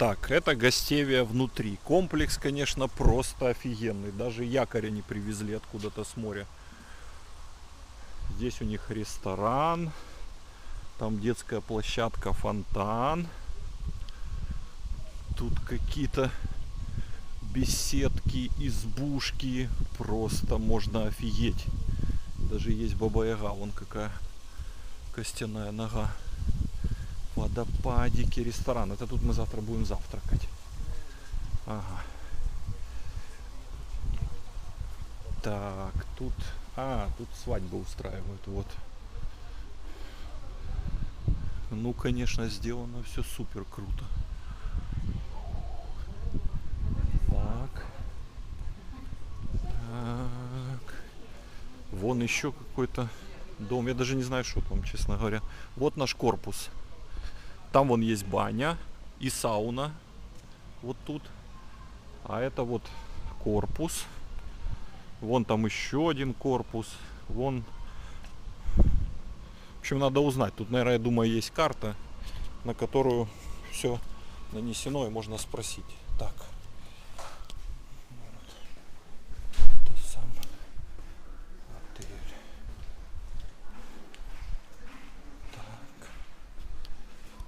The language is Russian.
Так, это гостевия внутри. Комплекс, конечно, просто офигенный. Даже якоря не привезли откуда-то с моря. Здесь у них ресторан. Там детская площадка, фонтан. Тут какие-то беседки, избушки. Просто можно офигеть. Даже есть баба-яга, вон какая костяная нога. Водопадики, ресторан. Это тут мы завтра будем завтракать. Ага. Так, тут... А, тут свадьбы устраивают, вот. Ну, конечно, сделано все супер круто. Так. Так. Вон еще какой-то дом. Я даже не знаю, что там, честно говоря. Вот наш корпус. Там вон есть баня и сауна. Вот тут. А это вот корпус. Вон там еще один корпус. Вон. В общем, надо узнать. Тут, наверное, я думаю, есть карта, на которую все нанесено и можно спросить. Так.